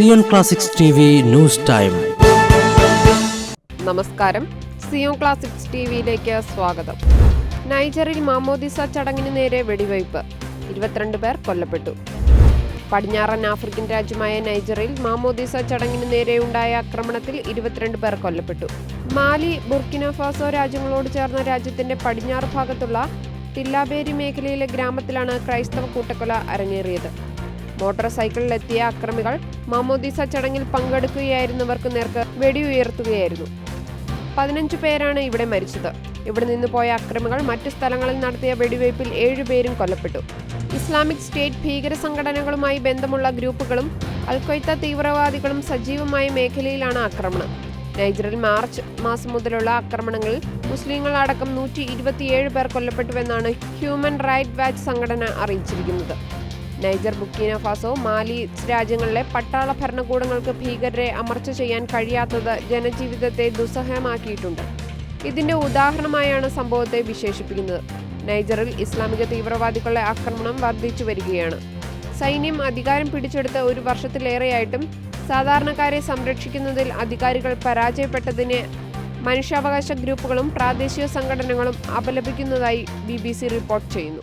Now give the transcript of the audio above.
Zion classics news time. നമസ്കാരം. Zion classics T വിയിലേക്ക് സ്വാഗതം. നൈജറിൽ മാമോദിസ ചടങ്ങിന് നേരെ വെടിവയ്പ്. ഇരുപത്തിരണ്ട് പേർ കൊല്ലപ്പെട്ടു. പടിഞ്ഞാറൻ ആഫ്രിക്കൻ രാജ്യമായ നൈജറിൽ മാമോദിസ ചടങ്ങിന് നേരെ ഉണ്ടായ ആക്രമണത്തിൽ ഇരുപത്തിരണ്ട് പേർ കൊല്ലപ്പെട്ടു. മാലി ബുർക്കിന ഫാസോ രാജ്യങ്ങളോട് ചേർന്ന രാജ്യത്തിന്റെ പടിഞ്ഞാറ് ഭാഗത്തുള്ള തില്ലാബേരി മേഖലയിലെ ഗ്രാമത്തിലാണ് ക്രൈസ്തവ കൂട്ടക്കൊല അരങ്ങേറിയത്. മോട്ടോർ സൈക്കിളിലെത്തിയ അക്രമികൾ മാമോദീസ ചടങ്ങിൽ പങ്കെടുക്കുകയായിരുന്നവർക്ക് നേർക്ക് വെടിയുയർത്തുകയായിരുന്നു പതിനഞ്ചു പേരാണ് ഇവിടെ മരിച്ചത്. ഇവിടെ നിന്ന് പോയ അക്രമികൾ മറ്റു സ്ഥലങ്ങളിൽ നടത്തിയ വെടിവയ്പിൽ ഏഴുപേരും കൊല്ലപ്പെട്ടു. ഇസ്ലാമിക് സ്റ്റേറ്റ് ഭീകര സംഘടനകളുമായി ബന്ധമുള്ള ഗ്രൂപ്പുകളും അൽക്കൊയ്ത്ത തീവ്രവാദികളും സജീവമായ മേഖലയിലാണ് ആക്രമണം. നൈജറിൽ മാർച്ച് മാസം മുതലുള്ള ആക്രമണങ്ങളിൽ മുസ്ലിങ്ങൾ അടക്കം നൂറ്റി ഇരുപത്തിയേഴ് പേർ കൊല്ലപ്പെട്ടുവെന്നാണ് ഹ്യൂമൻ റൈറ്റ് വാച്ച് സംഘടന അറിയിച്ചിരിക്കുന്നത്. നൈജർ ബുക്കീന ഫാസോ മാലി രാജ്യങ്ങളിലെ പട്ടാള ഭരണകൂടങ്ങൾക്ക് ഭീകരരെ അമർച്ച ചെയ്യാൻ കഴിയാത്തത് ജനജീവിതത്തെ ദുസ്സഹമാക്കിയിട്ടുണ്ട്. ഇതിന്റെ ഉദാഹരണമായാണ് സംഭവത്തെ വിശേഷിപ്പിക്കുന്നത്. നൈജറിൽ ഇസ്ലാമിക തീവ്രവാദികളുടെ ആക്രമണം വർദ്ധിച്ചു വരികയാണ്. സൈന്യം അധികാരം പിടിച്ചെടുത്ത ഒരു വർഷത്തിലേറെയായിട്ടും സാധാരണക്കാരെ സംരക്ഷിക്കുന്നതിൽ അധികാരികൾ പരാജയപ്പെട്ടതിനെ മനുഷ്യാവകാശ ഗ്രൂപ്പുകളും പ്രാദേശിക സംഘടനകളും അപലപിക്കുന്നതായി ബി റിപ്പോർട്ട് ചെയ്യുന്നു.